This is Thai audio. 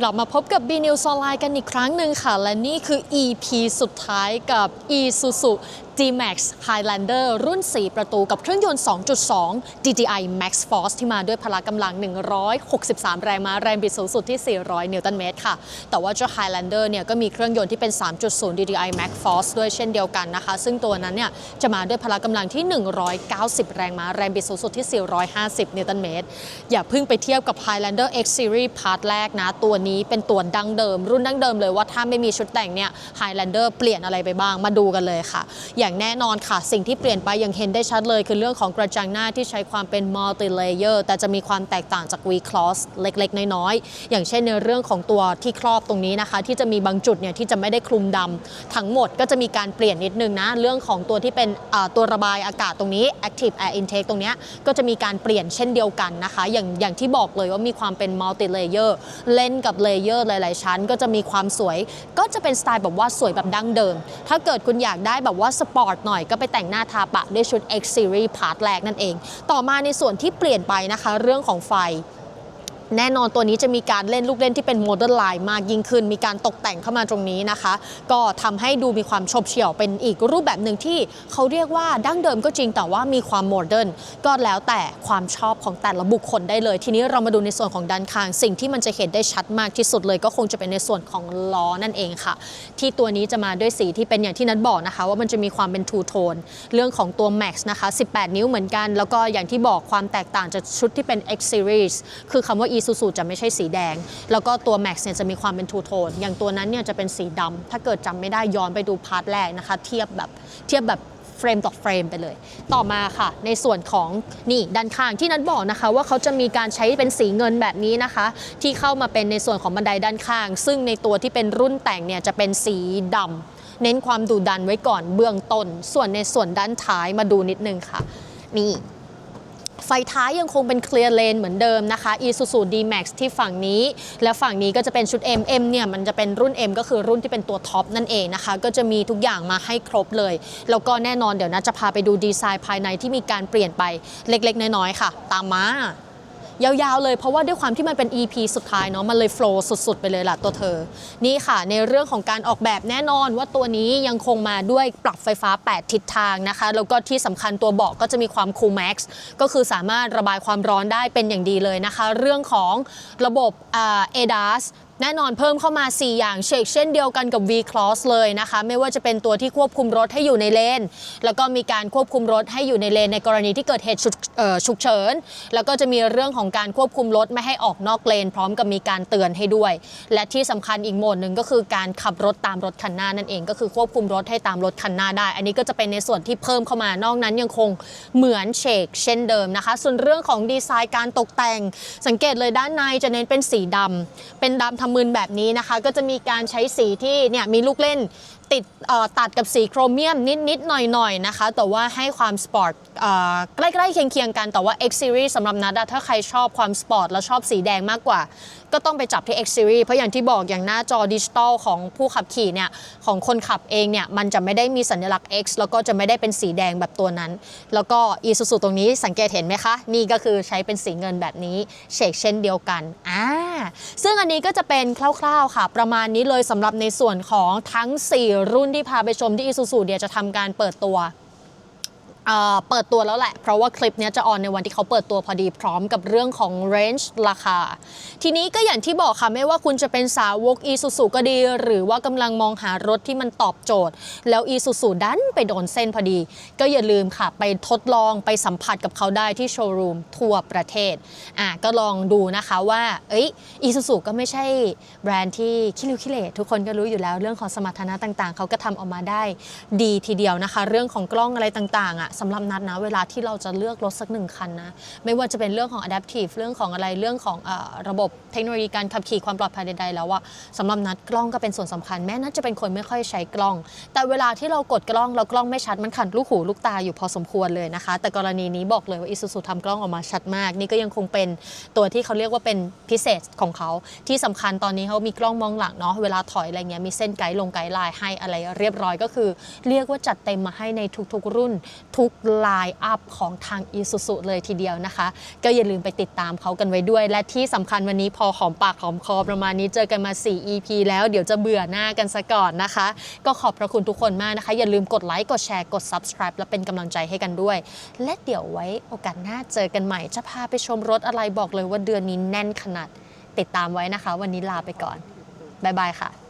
กลับมาพบกับ B News Online กันอีกครั้งหนึ่งค่ะ และนี่คือ EP สุดท้ายกับ Isuzu D-Max Highlander รุ่น 4 ประตูกับเครื่องยนต์ 2.2 DDI Max Force ที่มาด้วยพละกำลัง 163 แรงม้าแรงบิดสูงสุดที่ 400 นิวตันเมตรค่ะ แต่ว่าเจ้า Highlander เนี่ยก็มีเครื่องยนต์ที่เป็น 3.0 DDI Max Force ด้วยเช่นเดียวกันนะคะ ซึ่งตัวนั้นเนี่ยจะมาด้วยพละกำลังที่ 190 แรงม้าแรงบิดสูงสุดที่ 450 นิวตันเมตร อย่าเพิ่งไปเทียบกับ Highlander X Series พาร์ทแรกนะ ตัวนี้เป็นตัวดั้งเดิม รุ่นดั้งเดิมเลยว่าถ้าไม่มีชุดแต่งเนี่ย Highlander เปลี่ยนอะไรไปบ้างมาดูกันเลยค่ะอย่างแน่นอนค่ะ สิ่งที่เปลี่ยนไปอย่างเห็นได้ชัดเลย คือเรื่องของกระจังหน้าที่ใช้ความเป็น multi layer แต่จะมีความแตกต่างจาก V Cross เล็กๆ น้อยๆ อย่างเช่นในเรื่องของตัวที่ครอบตรงนี้นะคะ ที่จะมีบางจุดเนี่ยที่จะไม่ได้คลุมดำทั้งหมดก็จะมีการเปลี่ยนนิดนึงนะ เรื่องของตัวที่เป็นตัวระบายอากาศตรงนี้ active air intake ตรงเนี้ยก็จะมีการเปลี่ยนเช่นเดียวกันนะคะ อย่างอย่างที่บอกเลยว่ามีความเป็น multi layer เล่นกับเลเยอร์หลาย ๆ ชั้น ก็จะมีความสวย ก็จะเป็นสไตล์แบบว่าสวยแบบดั้งเดิม ถ้าเกิดคุณอยากได้แบบว่าสปอร์ตหน่อยก็ไปแต่งหน้าทาปะด้วยชุด X Series Part แรกนั่นเอง ต่อมาในส่วนที่เปลี่ยนไปนะคะ เรื่องของไฟ แน่นอนตัวนี้จะมีการเล่นลูกเล่นที่เป็นโมเดิร์นไลน์มากยิ่งขึ้น มีการตกแต่งเข้ามาตรงนี้นะคะ ก็ทำให้ดูมีความชบเฉี่ยวเป็นอีกรูปแบบหนึ่งที่เขาเรียกว่าดั้งเดิมก็จริงแต่ว่ามีความโมเดิร์นก็แล้วแต่ความชอบของแต่ละบุคคลได้เลย ทีนี้เรามาดูในส่วนของด้านข้าง สิ่งที่มันจะเห็นได้ชัดมากที่สุดเลย ก็คงจะเป็นในส่วนของล้อนั่นเองค่ะ ที่ตัวนี้จะมาด้วยสีที่เป็นอย่างที่นัทบอกนะคะ ว่ามันจะมีความเป็นทูโทนเรื่องของตัว Max นะคะ 18 นิ้วเหมือนกัน แล้วก็อย่างที่บอกความแตกต่างจากชุดที่เป็น X Series คือคำว่า Isuzu จะไม่ใช่สีแดง แล้วก็ตัว Max เนี่ยจะมีความเป็นทูโทน อย่างตัวนั้นเนี่ยจะเป็นสีดำ ถ้าเกิดจำไม่ได้ย้อนไปดูพาร์ทแรกนะคะ เทียบแบบเทียบแบบเฟรมต่อเฟรมไปเลย ต่อมาค่ะ ในส่วนของนี่ด้านข้างที่นัทบอกนะคะ ว่าเขาจะมีการใช้เป็นสีเงินแบบนี้นะคะ ที่เข้ามาเป็นในส่วนของบันไดด้านข้าง ซึ่งในตัวที่เป็นรุ่นแต่งเนี่ยจะเป็นสีดำเน้นความดุดันไว้ก่อนเบื้องต้น ส่วนในส่วนด้านท้ายมาดูนิดนึงค่ะ นี่ ไฟท้ายยังคงเป็นเคลียร์เลนเหมือนเดิมนะคะ Isuzu D-Max ที่ฝั่งนี้ และฝั่งนี้ก็จะเป็นชุด M M เนี่ยมันจะเป็นรุ่น M ก็คือรุ่นที่เป็นตัวท็อปนั่นเองนะคะ ก็จะมีทุกอย่างมาให้ครบเลย แล้วก็แน่นอนเดี๋ยวนะจะพาไปดูดีไซน์ภายในที่มีการเปลี่ยนไปเล็กๆ น้อยๆค่ะ ตามมา ยาวๆเลยเพราะว่าด้วยความที่มันเป็น EP สุดท้ายเนาะมันเลยโฟล์สุดๆ ไปเลยล่ะตัวเธอ นี่ค่ะในเรื่องของการออกแบบแน่นอนว่าตัวนี้ยังคงมาด้วยปรับไฟฟ้า 8 ทิศทางนะคะ แล้วก็ที่สำคัญตัวเบาะก็จะมีความคูลแม็กซ์ก็คือสามารถระบายความร้อนได้เป็นอย่างดีเลยนะคะ เรื่องของระบบเอ่า ADAS แน่นอนเพิ่มเข้ามา 4 อย่างเชกเช่นเดียวกันกับ V Cross เลยนะคะ ไม่ว่าจะเป็นตัวที่ควบคุมรถให้อยู่ในเลน แล้วก็มีการควบคุมรถให้อยู่ในเลน ในกรณีที่เกิดเหตุฉุกเฉิน แล้วก็จะมีเรื่องของการควบคุมรถไม่ให้ออกนอกเลน พร้อมกับมีการเตือนให้ด้วย และที่สำคัญอีกโหมดหนึ่งก็คือการขับรถตามรถคันหน้านั่นเอง ก็คือควบคุมรถให้ตามรถคันหน้าได้ อันนี้ก็จะเป็นในส่วนที่เพิ่มเข้ามานอกนั้นยังคงเหมือนเชกเช่นเดิมนะคะ ส่วนเรื่องของดีไซน์การตกแต่ง สังเกตเลยด้านในจะเน้นเป็นสีดำเป็นดำทำมึนแบบนี้นะคะ ก็จะมีการใช้สีที่เนี่ยมีลูกเล่นติดตัดกับสีโครเมียมนิด ๆ หน่อย ๆ นะคะ แต่ว่าให้ความสปอร์ตใกล้ ๆ เคียง ๆ กัน แต่ว่า X Series สำหรับนัดถ้าใครชอบความสปอร์ต แล้วชอบสีแดงมากกว่า ก็ต้องไปจับที่ X Series เพราะอย่างที่บอกอย่างหน้าจอดิจิตอลของผู้ขับขี่เนี่ย ของคนขับเองเนี่ย มันจะไม่ได้มีสัญลักษณ์ X แล้วก็จะไม่ได้เป็นสีแดงแบบตัวนั้น แล้วก็ Isuzu ตรงนี้สังเกตเห็นไหมคะ นี่ก็คือใช้เป็นสีเงินแบบนี้เฉกเช่นเดียวกันอ่า ซึ่งอันนี้ก็จะเป็นคร่าวๆค่ะ ประมาณนี้เลยสำหรับในส่วนของทั้ง 4 รุ่นที่พาไปชมที่ Isuzu เดียจะทำการเปิดตัว เปิดตัวแล้วแหละ เพราะว่าคลิปนี้จะออนในวันที่เขาเปิดตัวพอดีพร้อมกับเรื่องของ range ราคา ทีนี้ก็อย่างที่บอกค่ะ ไม่ว่าคุณจะเป็นสาวก Isuzu ก็ดี หรือว่ากำลังมองหารถที่มันตอบโจทย์ แล้ว Isuzu ดันไปโดนเส้นพอดี ก็อย่าลืมค่ะ ไปทดลองไปสัมผัสกับเขาได้ที่โชว์รูมทั่วประเทศอะก็ลองดูนะคะว่าเอ้ย Isuzu ก็ไม่ใช่แบรนด์ที่คิริวคิเลทุกคนก็รู้อยู่แล้วเรื่องของสมรรถนะต่างๆ เขาก็ทำออกมาได้ดีทีเดียวนะคะ เรื่องของกล้องอะไรต่างๆอะสำหรับนัดนะ เวลาที่เราจะเลือกรถสักหนึ่งคันนะ ไม่ว่าจะเป็นเรื่องของ adaptive เรื่องของอะไรเรื่องของอระบบเทคโนโลยีการขับขี่ความปลอดภัยใดๆแล้วว่าสำหรับนัดกล้องก็เป็นส่วนสำคัญแม้นัดจะเป็นคนไม่ค่อยใช้กล้อง แต่เวลาที่เรากดกล้องแล้วกล้องไม่ชัดมันขัดลูกหูลูกตาอยู่พอสมควรเลยนะคะ แต่กรณีนี้บอกเลยว่า Isuzu ทำกล้องออกมาชัดมาก นี่ก็ยังคงเป็นตัวที่เขาเรียกว่าเป็นพิเศษของเขา ที่สำคัญตอนนี้เขามีกล้องมองหลังเนาะเวลาถอยอะไรเงี้ยมีเส้นไกด์ลงไกด์ไลน์ให้อะไรเรียบร้อยก็คือ เรียกว่าจัดเต็มมาให้ในทุกๆรุ่นทุทุกไลน์อัพของทาง Isuzu เลยทีเดียวนะคะ ก็อย่าลืมไปติดตามเขากันไว้ด้วย และที่สำคัญวันนี้พอหอมปากหอมคอประมาณนี้เจอกันมา 4 EP แล้วเดี๋ยวจะเบื่อหน้ากันซะก่อนนะคะ ก็ขอบพระคุณทุกคนมากนะคะ อย่าลืมกดไลค์กดแชร์กด subscribe และเป็นกำลังใจให้กันด้วย และเดี๋ยวไว้โอกาสหน้าเจอกันใหม่จะพาไปชมรถอะไรบอกเลยว่าเดือนนี้แน่นขนาดติดตามไว้นะคะ วันนี้ลาไปก่อนบ๊ายบายค่ะ